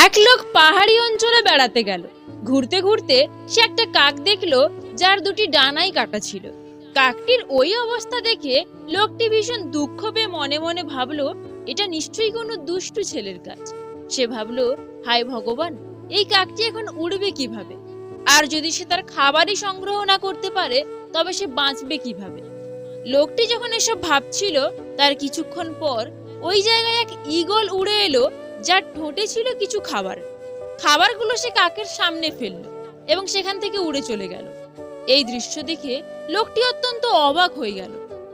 এক লোক পাহাড়ি অঞ্চলে বেড়াতে গেল। ঘুরতে ঘুরতে সে একটা কাক দেখল, যার দুটি ডানাই কাটা ছিল। কাকটির ওই অবস্থা দেখে লোকটি ভীষণ দুঃখ পেয়ে মনে মনে ভাবলো, এটা নিশ্চয়ই কোনো দুষ্টু ছেলের কাজ। সে ভাবলো, হায় ভগবান, এই কাকটি এখন উড়বে কীভাবে? আর যদি সে তার খাবারই সংগ্রহ না করতে পারে, তবে সে বাঁচবে কীভাবে? লোকটি যখন এসব ভাবছিল, তার কিছুক্ষণ পর ওই জায়গায় এক ঈগল উড়ে এলো যার ঠোঁটে ছিল কিছু খাবার। খাবারগুলো সে কাকের সামনে ফেলল এবং সেখান থেকে উড়ে চলে গেল। এই দৃশ্য দেখে লোকটি অত্যন্ত অবাক হয়ে গেল।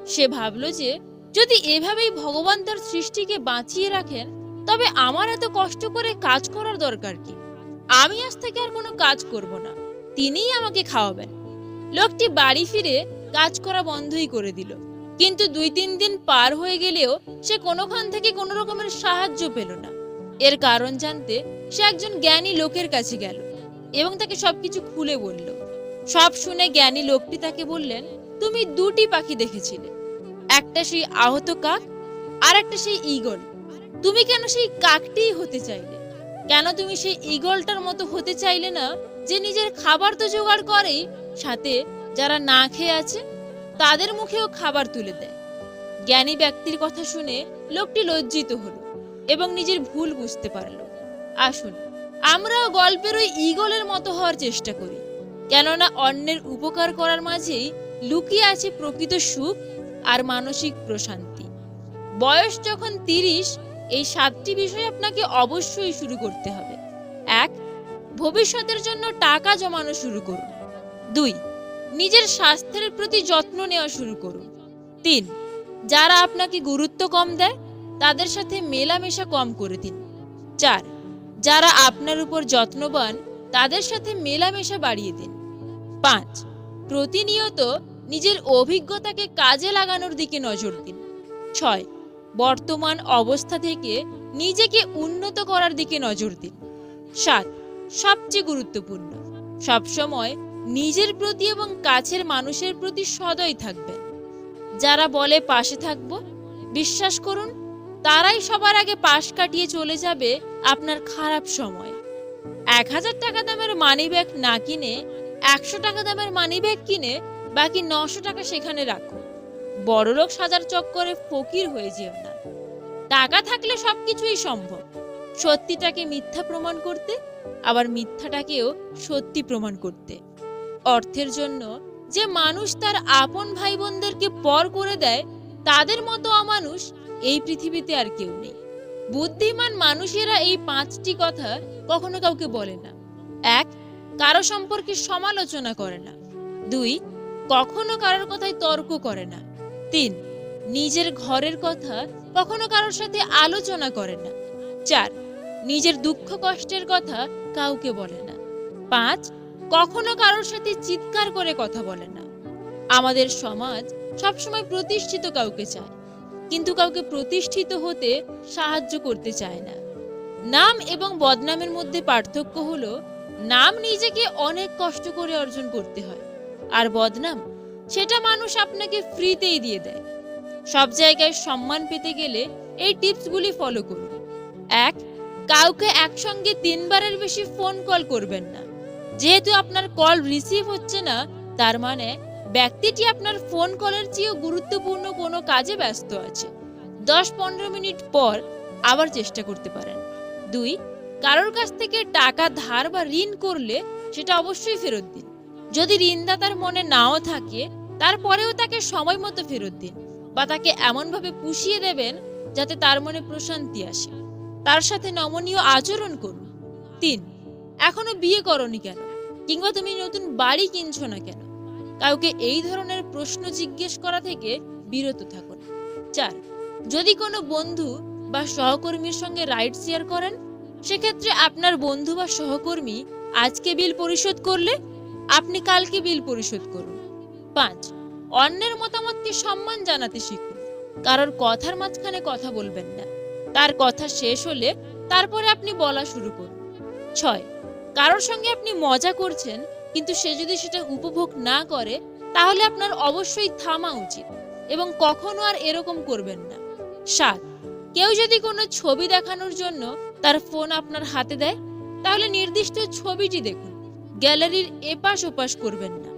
সে ভাবল যে, যদি এভাবেই ভগবান তার সৃষ্টিকে বাঁচিয়ে রাখেন, তবে আমার এত কষ্ট করে কাজ করার দরকার কি? আমি আজ থেকে আর কোনো কাজ করব না। তিনিই আমাকে খাওয়াবেন। লোকটি বাড়ি ফিরে কাজ করা বন্ধই করে দিল। কিন্তু দুই তিন দিন পার হয়ে গেলেও সে কোনোখান থেকে কোনো রকমের সাহায্য পেল না। এর কারণ জানতে সে একজন জ্ঞানী লোকের কাছে গেল এবং তাকে সবকিছু খুলে বলল। সব শুনে জ্ঞানী লোকটি তাকে বললেন, তুমি দুটি পাখি দেখেছিলে, একটা সেই আহত কাক আর একটা সেই ঈগল। তুমি কেন সেই কাকটিই হতে চাইলে? কেন তুমি সেই ঈগলটার মতো হতে চাইলে না, যে নিজের খাবার তো জোগাড় করেই, সাথে যারা না খেয়ে আছে, তাদের মুখেও খাবার তুলে দেয়? জ্ঞানী ব্যক্তির কথা শুনে লোকটি লজ্জিত হলো। এবং নিজের ভুল বুঝতে পারল। আসুন, আমরাও গল্পের ওই ঈগলের মতো হওয়ার চেষ্টা করি। কেননা অন্যের উপকার করার মাঝেই লুকিয়ে আছে প্রকৃত সুখ আর মানসিক প্রশান্তি। বয়স যখন তিরিশ, এই সাতটি বিষয় আপনাকে অবশ্যই শুরু করতে হবে। এক, ভবিষ্যতের জন্য টাকা জমানো শুরু করুন। দুই, নিজের স্বাস্থ্যের প্রতি যত্ন নেওয়া শুরু করুন। তিন, যারা আপনাকে গুরুত্ব কম দেয় তাদের সাথে মেলামেশা কম করে দিন। চার, যারা আপনার উপর যত্নবান, তাদের সাথে মেলামেশা বাড়িয়ে দিন। পাঁচ, প্রতিনিয়ত নিজের অভিজ্ঞতাকে কাজে লাগানোর দিকে নজর দিন। ছয়, বর্তমান অবস্থা থেকে নিজেকে উন্নত করার দিকে নজর দিন। সাত, সবচেয়ে গুরুত্বপূর্ণ, সবসময় নিজের প্রতি এবং কাছের মানুষের প্রতি সদয় থাকবেন। যারা বলে পাশে থাকব, বিশ্বাস করুন তারাই সবার আগে পাশ কাটিয়ে চলে যাবে আপনার খারাপ সময়। এক হাজার টাকা দামের মানি ব্যাগ না কিনে, একশো টাকা দামের মানি ব্যাগ কিনে বাকি নশো টাকা সেখানে রাখো। বড়লোক সাজার চক্করে ফকির হয়ে যেও না। টাকা থাকলে সবকিছুই সম্ভব। সত্যিটাকে মিথ্যা প্রমাণ করতে, আবার মিথ্যাটাকেও সত্যি প্রমাণ করতে। অর্থের জন্য যে মানুষ তার আপন ভাই বোনদেরকে পর করে দেয়, তাদের মতো অমানুষ এই পৃথিবীতে আর কেউ নেই। বুদ্ধিমান মানুষেরা এই পাঁচটি কথা কখনো কাউকে বলে না। এক, কারও সম্পর্কে সমালোচনা করে না। দুই, কখনো কারোর কথায় তর্ক করে না। তিন, নিজের ঘরের কথা কখনো কারোর সাথে আলোচনা করে না। চার, নিজের দুঃখ কষ্টের কথা কাউকে বলে না। পাঁচ, কখনো কারোর সাথে চিৎকার করে কথা বলে না। আমাদের সমাজ সবসময় প্রতিষ্ঠিত কাউকে চায়। কিন্তু কাউকে প্রতিষ্ঠিত হতে সাহায্য করতে চায় না। নাম এবং বদনামের মধ্যে পার্থক্য হলো, নাম নিজেকে অনেক কষ্ট করে অর্জন করতে হয়, আর বদনাম সেটা মানুষ আপনাকে ফ্রিতেই দিয়ে দেয়। সব জায়গায় সম্মান পেতে গেলে এই টিপসগুলি ফলো করুন। এক, কাউকে একসঙ্গে তিনবারের বেশি ফোন কল করবেন না। যেহেতু আপনার কল রিসিভ হচ্ছে না, তার মানে ব্যক্তিটি আপনার ফোন কলের চেয়েও গুরুত্বপূর্ণ কোনো কাজে ব্যস্ত আছে। দশ পনেরো মিনিট পর আবার চেষ্টা করতে পারেন। দুই, কারোর কাছ থেকে টাকা ধার বা ঋণ করলে সেটা অবশ্যই ফেরত দিন। যদি ঋণদাতার মনে নাও থাকে, তারপরেও তাকে সময় মতো ফেরত দিন বা তাকে এমনভাবে পুষিয়ে দেবেন যাতে তার মনে প্রশান্তি আসে। তার সাথে নমনীয় আচরণ করুন। তিন, এখনও বিয়ে করনি কেন? কিংবা তুমি নতুন বাড়ি কিনছো না কেন? কাউকে এই ধরনের প্রশ্ন জিজ্ঞেস করা থেকে বিরত থাকুন। চার, যদি কোনো বন্ধু বা সহকর্মীর সঙ্গে রাইড শেয়ার করেন, সেক্ষেত্রে আপনার বন্ধু বা সহকর্মী আজকে বিল পরিশোধ করলে আপনি কালকে বিল পরিশোধ করুন। পাঁচ, অন্যের মতামতকে সম্মান জানাতে শিখুন। কারোর কথার মাঝখানে কথা বলবেন না। তার কথা শেষ হলে তারপরে আপনি বলা শুরু করুন। ছয়, কারোর সঙ্গে আপনি মজা করছেন কিন্তু সে যদি সেটা উপভোগ না করে, তাহলে আপনার অবশ্যই থামা উচিত এবং কখনো আর এরকম করবেন না। সাত, কেউ যদি কোনো ছবি দেখানোর জন্য তার ফোন আপনার হাতে দেয়, তাহলে নির্দিষ্ট ছবিটি দেখুন। গ্যালারির এপাশ ওপাশ করবেন না।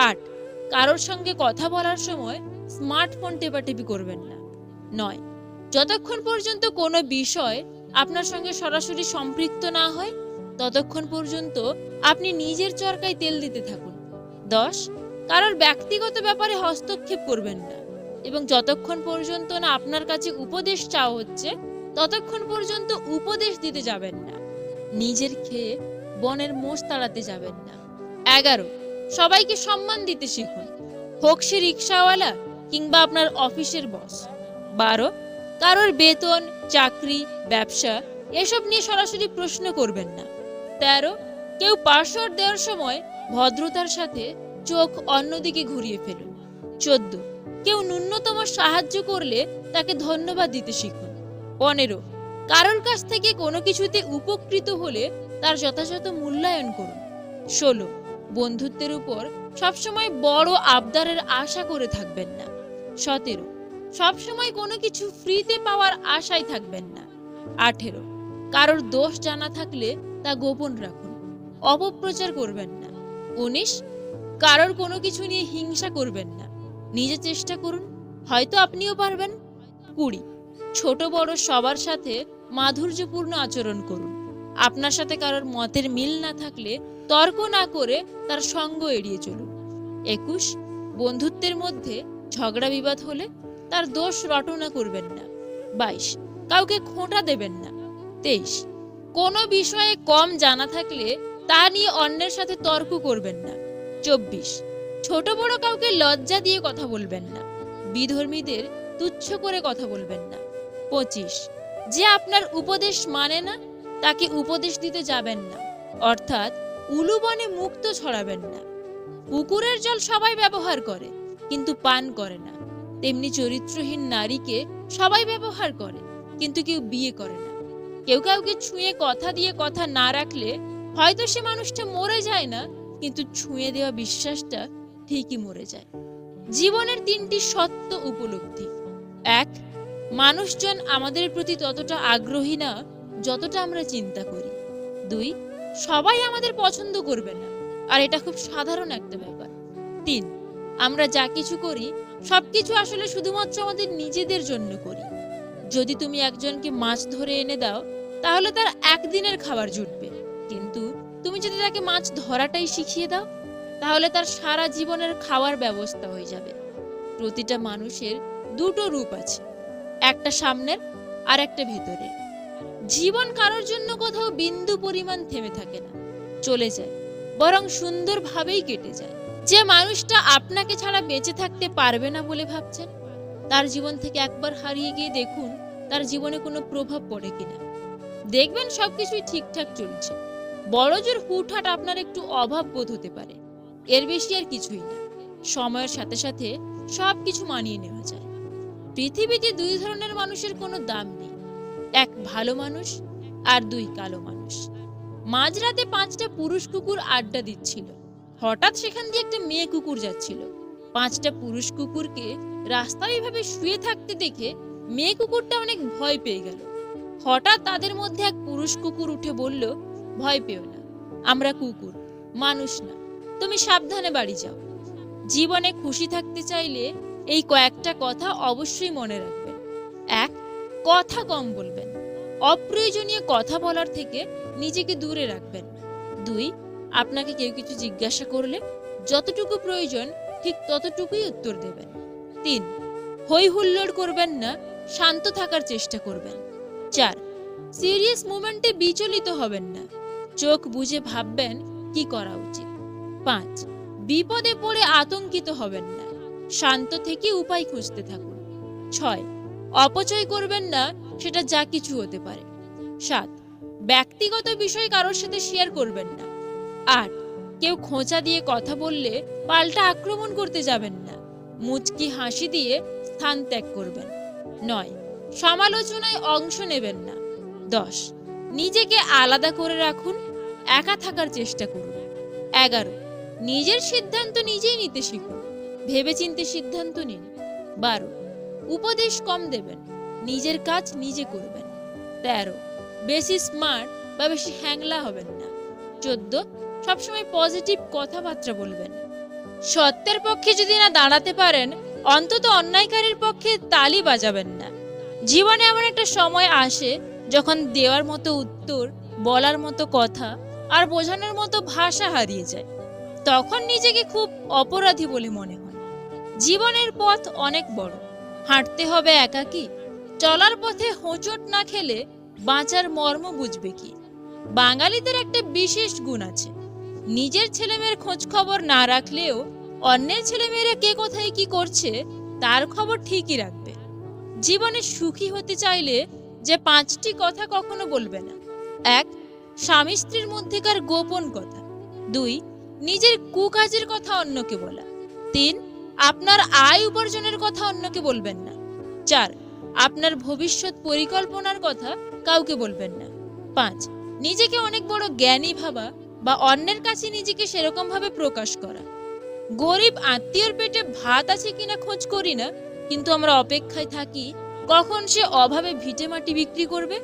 আট, কারোর সঙ্গে কথা বলার সময় স্মার্টফোন টেপাটেপি করবেন না। নয়, যতক্ষণ পর্যন্ত কোনো বিষয় আপনার সঙ্গে সরাসরি সম্পৃক্ত না হয় ততক্ষণ পর্যন্ত আপনি নিজের চরকায় তেল দিতে থাকুন। দশ, কারোর ব্যক্তিগত ব্যাপারে হস্তক্ষেপ করবেন না এবং যতক্ষণ পর্যন্ত না আপনার কাছে উপদেশ চাওয়া হচ্ছে, ততক্ষণ পর্যন্ত উপদেশ দিতে যাবেন না। নিজের খেয়ে বনের মোষ তাড়াতে যাবেন না। এগারো, সবাইকে সম্মান দিতে শিখুন। হোক সে রিক্সাওয়ালা কিংবা আপনার অফিসের বস। বারো, কারোর বেতন, চাকরি, ব্যবসা এসব নিয়ে সরাসরি প্রশ্ন করবেন না। তেরো, কেউ পাসওয়ার্ড দেওয়ার সময় ভদ্রতার সাথে চোখ অন্যদিকে ঘুরিয়ে ফেলুন। চোদ্দ, কেউ ন্যূনতম সাহায্য করলে তাকে ধন্যবাদ দিতে শিখুন। পনেরো, কারোর কাছ থেকে কোনো কিছুতে উপকৃত হলে তার যথাযথ মূল্যায়ন করুন। ষোলো, বন্ধুত্বের উপর সবসময় বড় আবদারের আশা করে থাকবেন না। সতেরো, সবসময় কোনো কিছু ফ্রিতে পাওয়ার আশায় থাকবেন না। আঠেরো, কারোর দোষ জানা থাকলে তা গোপন রাখুন। অপপ্রচার করবেন না। উনিশ, কারোর কোনো কিছু নিয়ে হিংসা করবেন না। নিজে চেষ্টা করুন, হয়তো আপনিও পারবেন। কুড়ি, ছোট বড় সবার সাথে মাধুর্যপূর্ণ আচরণ করুন। আপনার সাথে কারোর মতের মিল না থাকলে তর্ক না করে তার সঙ্গ এড়িয়ে চলুন। একুশ, বন্ধুত্বের মধ্যে ঝগড়া বিবাদ হলে তার দোষ রটনা করবেন না। বাইশ, কাউকে খোঁটা দেবেন না। তেইশ কোনো বিষয়ে কম জানা থাকলে তা নিয়ে অন্যের সাথে তর্ক করবেন না। চব্বিশ। ছোট বড় কাউকে লজ্জা দিয়ে কথা বলবেন না। বিধর্মীদের তুচ্ছ করে কথা বলবেন না। পঁচিশ। যে আপনার উপদেশ মানে না, তাকে উপদেশ দিতে যাবেন না। অর্থাৎ উলুবনে মুক্ত ছড়াবেন না। পুকুরের জল সবাই ব্যবহার করে, কিন্তু পান করে না। তেমনি চরিত্রহীন নারীকে সবাই ব্যবহার করে, কিন্তু কেউ বিয়ে করে না। কেউ কাউকে ছুঁয়ে কথা দিয়ে কথা না রাখলে হয়তো সে মানুষটা মরে যায় না, কিন্তু ছুঁয়ে দেওয়া বিশ্বাসটা ঠিকই মরে যায়। জীবনের তিনটি সত্য উপলব্ধি। এক, মানুষজন আমাদের প্রতি ততটা আগ্রহী না যতটা আমরা চিন্তা করি। দুই, সবাই আমাদের পছন্দ করবে না। আর এটা খুব সাধারণ একটা ব্যাপার। তিন, আমরা যা কিছু করি, সবকিছু আসলে শুধুমাত্র আমাদের নিজেদের জন্য করি। যদি তুমি একজনকে মাছ ধরে এনে দাও, তাহলে তার একদিনের খাবার জুটবে। কিন্তু তুমি যদি তাকে মাছ ধরাটাই শিখিয়ে দাও, তাহলে তার সারা জীবনের খাওয়ার ব্যবস্থা হয়ে যাবে। প্রতিটা মানুষের দুটো রূপ আছে, একটা সামনের আর একটা ভেতরের। জীবন কারোর জন্য কোথাও বিন্দু পরিমাণ থেমে থাকে না, চলে যায়, বরং সুন্দরভাবেই কেটে যায়। যে মানুষটা আপনাকে ছাড়া বেঁচে থাকতে পারবে না বলে ভাবছেন তার জীবন থেকে একবার হারিয়ে গিয়ে দেখুন তার জীবনে কোনো প্রভাব পড়ে কিনা। দেখবেন সবকিছুই ঠিকঠাক চলছে। বড় জোর হুটহাট আপনার একটু অভাব বোধ হতে পারে। এর বেশি আর কিছুই না। সময়ের সাথে সাথে সব কিছু মানিয়ে নেওয়া যায়। পৃথিবীতে দুই ধরনের মানুষের কোনো দাম নেই। এক ভালো মানুষ আর দুই কালো মানুষ। মাঝরাতে পাঁচটা পুরুষ কুকুর আড্ডা দিচ্ছিল। হঠাৎ সেখান দিয়ে একটা মেয়ে কুকুর যাচ্ছিল। পাঁচটা পুরুষ কুকুরকে রাস্তায় এভাবে শুয়ে থাকতে দেখে মেয়ে কুকুরটা অনেক ভয় পেয়ে গেল। হঠাৎ তাদের মধ্যে এক পুরুষ কুকুর উঠে বলল, ভয় পেও না, আমরা কুকুর, মানুষ না, তুমি সাবধানে বাড়ি যাও। জীবনে খুশি থাকতে চাইলে এই কয়েকটা কথা অবশ্যই মনে রাখবেন। এক, কথা কম বলবেন। অপ্রয়োজনীয় কথা বলার থেকে নিজেকে দূরে রাখবেন। দুই, আপনাকে কেউ কিছু জিজ্ঞাসা করলে যতটুকু প্রয়োজন ঠিক ততটুকুই উত্তর দেবেন। তিন হই হুল্লোড় করবেন না, শান্ত থাকার চেষ্টা করবেন। চার, সিরিয়াস মুমেন্টে বিচলিত হবেন না। চোখ বুঝে ভাববেন কি করা উচিত। পাঁচ, বিপদে পড়ে আতঙ্কিত হবেন না। শান্ত থেকে উপায় খুঁজতে থাকুন। ছয়, অপচয় করবেন না, সেটা যা কিছু হতে পারে। সাত, ব্যক্তিগত বিষয় কারোর সাথে শেয়ার করবেন না। আট, কেউ খোঁচা দিয়ে কথা বললে পাল্টা আক্রমণ করতে যাবেন না। মুচকি হাসি দিয়ে স্থান ত্যাগ করবেন। নয়, সমালোচনায় অংশ নেবেন না। দশ, নিজেকে আলাদা করে রাখুন, একা থাকার চেষ্টা করুন। এগারো, নিজের সিদ্ধান্ত নিজেই নিতে শিখুন। ভেবেচিন্তে সিদ্ধান্ত নিন। বারো, উপদেশ কম দেবেন, নিজের কাজ নিজে করবেন। তেরো, বেশি স্মার্ট বা বেশি হ্যাংলা হবেন না। চোদ্দ, সবসময় পজিটিভ কথাবার্তা বলবেন। সত্যের পক্ষে যদি না দাঁড়াতে পারেন, অন্তত অন্যায়কারীর পক্ষে তালি বাজাবেন না। জীবনে এমন একটা সময় আসে যখন দেওয়ার মতো উত্তর, বলার মতো কথা আর বোঝানোর মতো ভাষা হারিয়ে যায়। তখন নিজেকে খুব অপরাধী বলে মনে হয়। জীবনের পথ অনেক বড়। হাঁটতে হবে একাকী। চলার পথে হোঁচট না খেলে বাঁচার মর্ম বুঝবে কি? বাঙালিদের একটা বিশেষ গুণ আছে। নিজের ছেলেমেয়ের খোঁজ খবর না রাখলেও অন্যের ছেলেমেয়েরা কে কোথায় কি করছে, তার খবর ঠিকই রাখবে। জীবনে সুখী হতে চাইলে যে পাঁচটি কথা কখনো বলবে না। এক, স্বামী স্ত্রীর মধ্যেকার গোপন কথা। দুই, নিজের কুকাজের কথা অন্যকে বলা। তিন, আপনার আয় উপার্জনের কথা অন্যকে বলবেন না। চার, আপনার ভবিষ্যৎ পরিকল্পনার কথা কাউকে বলবেন না। পাঁচ, নিজেকে অনেক বড় জ্ঞানী ভাবা বা অন্যের কাছে নিজেকে সেরকম ভাবে প্রকাশ করা। গরিব আত্মীয়র পেটে ভাত আছে কিনা খোঁজ করি না, কিন্তু আমরা অপেক্ষায় থাকি কখন সে অভাবে ভিটে মাটি বিক্রি করবে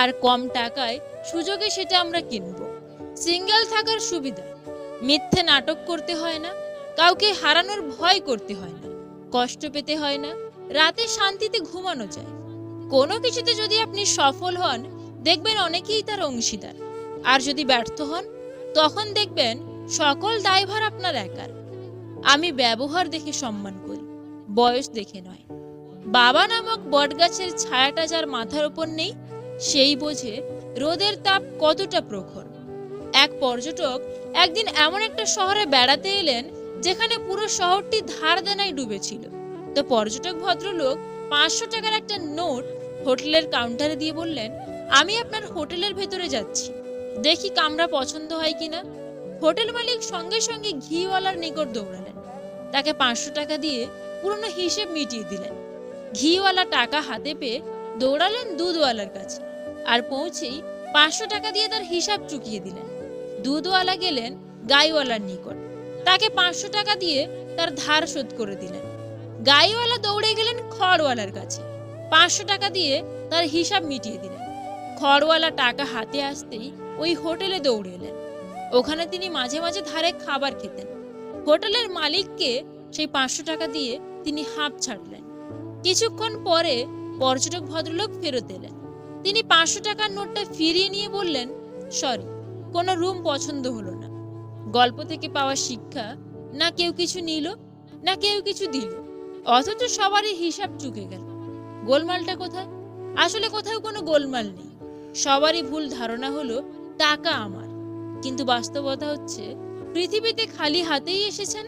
আর কম টাকায় সুযোগে সেটা আমরা কিনবো। সিঙ্গেল থাকার সুবিধা, মিথ্যে নাটক করতে হয় না, কাউকে হারানোর ভয় করতে হয় না, কষ্ট পেতে হয় না, রাতে শান্তিতে ঘুমানো যায়। কোনো কিছুতে যদি আপনি সফল হন, দেখবেন অনেকেই তার অংশীদার। আর যদি ব্যর্থ হন তখন দেখবেন সকল দায়ভার আপনার একার। আমি ব্যবহার দেখে সম্মান করি, বয়স দেখে নয়। বাবা নামক বটগাছের ছায়াটা যার মাথার ওপর নেই, সেই বোঝে রোদের তাপ কতটা প্রখর। এক পর্যটক একদিন এমন একটা শহরে বেড়াতে এলেন, যেখানে পুরো শহরটি ধার দেনায় ডুবেছিল। তো পর্যটক ভদ্রলোক পাঁচশো টাকার একটা নোট হোটেলের কাউন্টারে দিয়ে বললেন, আমি আপনার হোটেলের ভেতরে যাচ্ছি। দেখি কামরা পছন্দ হয় কিনা। হোটেল মালিক সঙ্গে সঙ্গে ঘিওয়ালার নিকট দৌড়ালেন। তাকে পাঁচশো টাকা দিয়ে পুরনো হিসেব মিটিয়ে দিলেন। ঘিওয়ালা টাকা হাতে পেয়ে দৌড়ালেন দুধওয়ালার কাছে আর পৌঁছেই পাঁচশো টাকা দিয়ে তার হিসাব চুকিয়ে দিলেন। দুধওয়ালা গেলেন গাইওয়ালার নিকট। তাকে পাঁচশো টাকা দিয়ে তার ধার শোধ করে দিলেন। গাইওয়ালা দৌড়ে গেলেন খড়ওয়ালার কাছে। পাঁচশো টাকা দিয়ে তার হিসাব মিটিয়ে দিলেন। খড়ওয়ালা টাকা হাতে আসতেই ওই হোটেলে দৌড়ে এলেন। ওখানে তিনি মাঝে মাঝে ধারে খাবার খেতেন। হোটেলের মালিককে সেই পাঁচশো টাকা দিয়ে তিনি হাঁপ ছাড়লেন। কিছুক্ষণ পরে পর্যটক ভদ্রলোক ফেরত এলেন। তিনি পাঁচশো টাকার নোটটা ফিরিয়ে নিয়ে বললেন, সরি, কোনো রুম পছন্দ হলো না। গল্প থেকে পাওয়া শিক্ষা না কেউ কিছু নিল, না কেউ কিছু দিল। অথচ সবারই হিসাব চুকে গেল। গোলমালটা কোথায়? আসলে কোথাও কোনো গোলমাল নেই। সবারই ভুল ধারণা হলো টাকা আমার। কিন্তু বাস্তবতা হচ্ছে, পৃথিবীতে খালি হাতেই এসেছেন,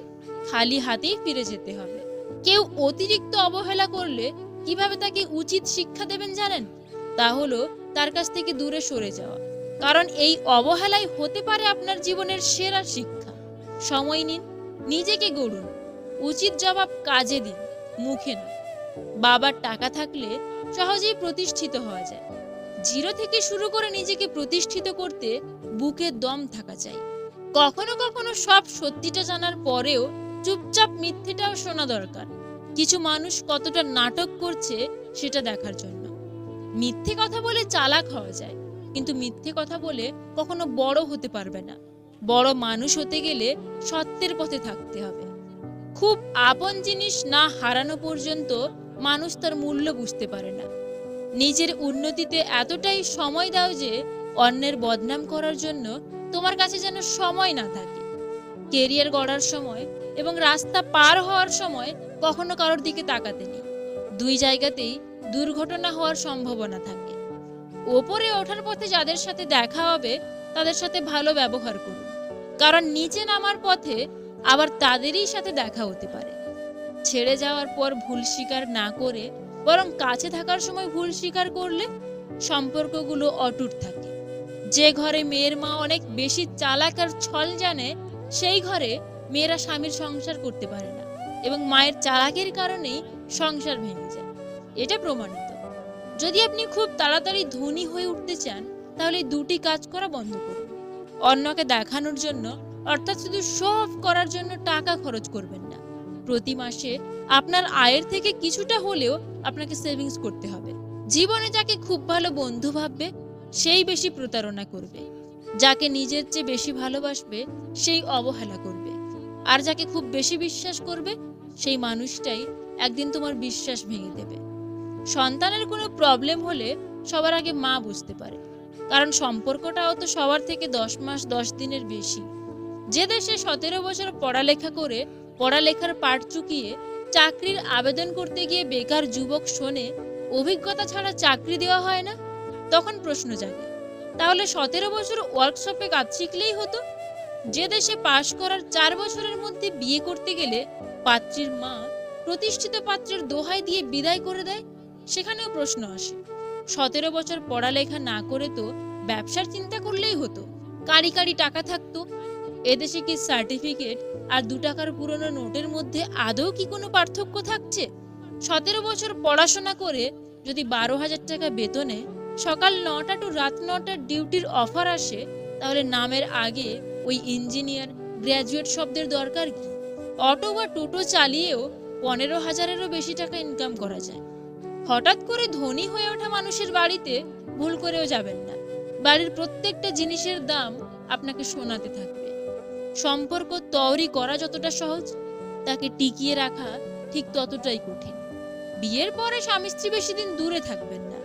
খালি হাতেই ফিরে যেতে হবে। কেউ অতিরিক্ত অবহেলা করলে কীভাবে তাকে উচিত শিক্ষা দেবেন জানেন? তা হলো, তার কাছ থেকে দূরে সরে যাওয়া। কারণ এই অবহেলাই হতে পারে আপনার জীবনের সেরা শিক্ষা। সময় নিন, নিজেকে গড়ুন। উচিত জবাব কাজে দিন, মুখে না বাবার টাকা থাকলে সহজেই প্রতিষ্ঠিত হওয়া যায়। জিরো থেকে শুরু করে নিজেকে প্রতিষ্ঠিত করতে বুকে দম থাকা চাই। কখনো কখনো সব সত্যিটা জানার পরেও চুপচাপ মিথ্যেটাও শোনা দরকার। কিছু মানুষ কতটা নাটক করছে সেটা দেখার জন্য। মিথ্যে কথা বলে চালাক হওয়া যায়, কিন্তু মিথ্যে কথা বলে কখনো বড় হতে পারবে না। বড় মানুষ হতে গেলে সত্যের পথে থাকতে হবে। খুব আপন জিনিস না হারানো পর্যন্ত মানুষ তার মূল্য বুঝতে পারে না। নিজের উন্নতিতে এতটাই সময় দাও যে অন্যের বদনাম করার জন্য তোমার কাছে যেন সময় না থাকে। কেরিয়ার গড়ার সময় এবং রাস্তা পার হওয়ার সময় কখনো কারোর দিকে তাকাতে নেই। দুই জায়গাতেই দুর্ঘটনা হওয়ার সম্ভাবনা থাকে। ওপরে ওঠার পথে যাদের সাথে দেখা হবে, তাদের সাথে ভালো ব্যবহার করুন। কারণ নিচে নামার পথে আবার তাদেরই সাথে দেখা হতে পারে। ছেড়ে যাওয়ার পর ভুল স্বীকার না করে বরং কাছে থাকার সময় ভুল স্বীকার করলে সম্পর্কগুলো অটুট থাকে। যে ঘরে মেয়ের মা অনেক বেশি চালাক আর ছল জানে, সেই ঘরে মেয়েরা স্বামীর সংসার করতে পারে না এবং মায়ের চালাকের কারণেই সংসার ভেঙে যায়। এটা প্রমাণিত। যদি আপনি খুব তাড়াতাড়ি ধনী হয়ে উঠতে চান, তাহলে দুটি কাজ করা বন্ধ করুন। অন্যকে দেখানোর জন্য, অর্থাৎ শুধু অফ করার জন্য টাকা খরচ করবেন না। প্রতি মাসে আপনার আয়ের থেকে কিছুটা হলেও আপনাকে সেভিংস করতে হবে। জীবনে যাকে খুব ভালো বন্ধু ভাববে, সেই বেশি প্রতারণা করবে। যাকে নিজের চেয়ে বেশি ভালোবাসবে, সেই অবহেলা করবে। আর যাকে খুব বেশি বিশ্বাস করবে, সেই মানুষটাই একদিন তোমার বিশ্বাস ভেঙে দেবে। সন্তানের কোনো প্রবলেম হলে সবার আগে মা বুঝতে পারে। কারণ সম্পর্কটাও তো সবার থেকে দশ মাস, দশ দিনের বেশি। যে দেশে সতেরো বছর পড়ালেখা করে পড়ালেখার পাঠ চুকিয়ে চাকরির আবেদন করতে গিয়ে বেকার যুবক শোনে, অভিজ্ঞতা ছাড়া চাকরি দেওয়া হয় না? তখন প্রশ্ন জাগে, তাহলে সতেরো বছর ওয়ার্কশপে কাজ শিখলেই হতো? যে দেশে পাশ করার চার বছরের মধ্যে বিয়ে করতে গেলে পাত্রীর মা প্রতিষ্ঠিত পাত্রের দোহাই দিয়ে বিদায় করে দেয়? সেখানেও প্রশ্ন আসে, সতেরো বছর পড়ালেখা না করে তো ব্যবসার চিন্তা করলেই হতো? কারি কারি টাকা থাকতো এদেশে কি সার্টিফিকেট আর দু টাকার পুরনো নোটের মধ্যে আদৌ কি কোনো পার্থক্য থাকছে? সতেরো বছর পড়াশোনা করে যদি বারো হাজার টাকা বেতনে সকাল নটা টু রাত নটার ডিউটির অফার আসে, তাহলে নামের আগে ওই ইঞ্জিনিয়ার গ্র্যাজুয়েট শব্দের দরকার কি? অটো বা টোটো চালিয়েও পনেরো হাজারেরও বেশি টাকা ইনকাম করা যায়। হঠাৎ করে ধনী হয়ে ওঠা মানুষের বাড়িতে ভুল করেও যাবেন না। বাড়ির প্রত্যেকটা জিনিসের দাম আপনাকে শোনাতে থাকবে সম্পর্ক তৈরি করা যতটা সহজ, তাকে টিকিয়ে রাখা ঠিক ততটাই কঠিন। বিয়ের পরে স্বামী স্ত্রী বেশি দিন দূরে থাকবেন না,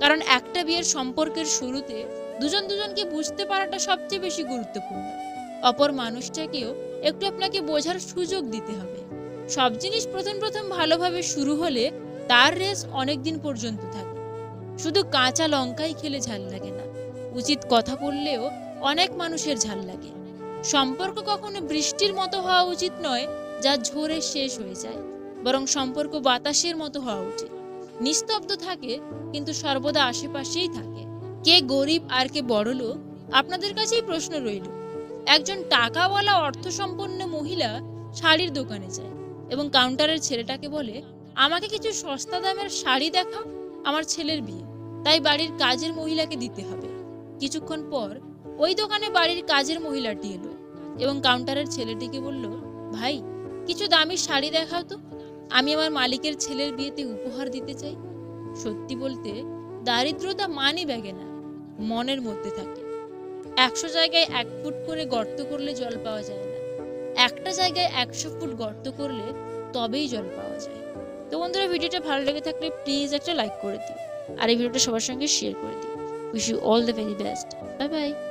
কারণ একটা বিয়ের সম্পর্কের শুরুতে দুজন দুজনকে বুঝতে পারাটা সবচেয়ে বেশি গুরুত্বপূর্ণ। অপর মানুষটাকেও একটু আপনাকে বোঝার সুযোগ দিতে হবে। সব জিনিস প্রথম প্রথম ভালোভাবে শুরু হলে তার রেস অনেক দিন পর্যন্ত থাকে। শুধু কাঁচা লঙ্কাই খেলে ঝাল লাগে না, উচিত কথা বললেও অনেক মানুষের ঝাল লাগে। সম্পর্ক কখনো বৃষ্টির মতো হওয়া উচিত নয়, যা ঝরে শেষ হয়ে যায়। বরং সম্পর্ক বাতাসের মতো হওয়া উচিত। নিস্তব্ধ থাকে, কিন্তু সর্বদা আশেপাশেই থাকে। কে গরিব আর কে বড়লোক আপনাদের কাছেই প্রশ্ন রইল। একজন টাকাওয়ালা অর্থসম্পন্ন মহিলা শাড়ির দোকানে যায় এবং কাউন্টারের ছেলেটাকে বলে, আমাকে কিছু সস্তা দামের শাড়ি দেখাও, আমার ছেলের বিয়ে। তাই বাড়ির কাজের মহিলাকে দিতে হবে। কিছুক্ষণ পর ওই দোকানে বাড়ির কাজের মহিলাটি এলো। এবং কাউন্টারের ছেলেটিকে বলল, ভাই, কিছু দামি শাড়ি দেখাও তো। আমি আমার মালিকের ছেলের বিয়েতে উপহার দিতে চাই। সত্যি বলতে, দারিদ্রতা মানি ব্যাগে না, মনের মধ্যে থাকে। একশো জায়গায় এক ফুট করে গর্ত করলে জল পাওয়া যায় না। একটা জায়গায় একশো ফুট গর্ত করলে তবেই জল পাওয়া যায়। তো বন্ধুরা, ভিডিওটা ভালো লেগে থাকলে প্লিজ একটা লাইক করে দিও। আর এই ভিডিওটা সবার সঙ্গে শেয়ার করে দিও। Wish you all the very best bye bye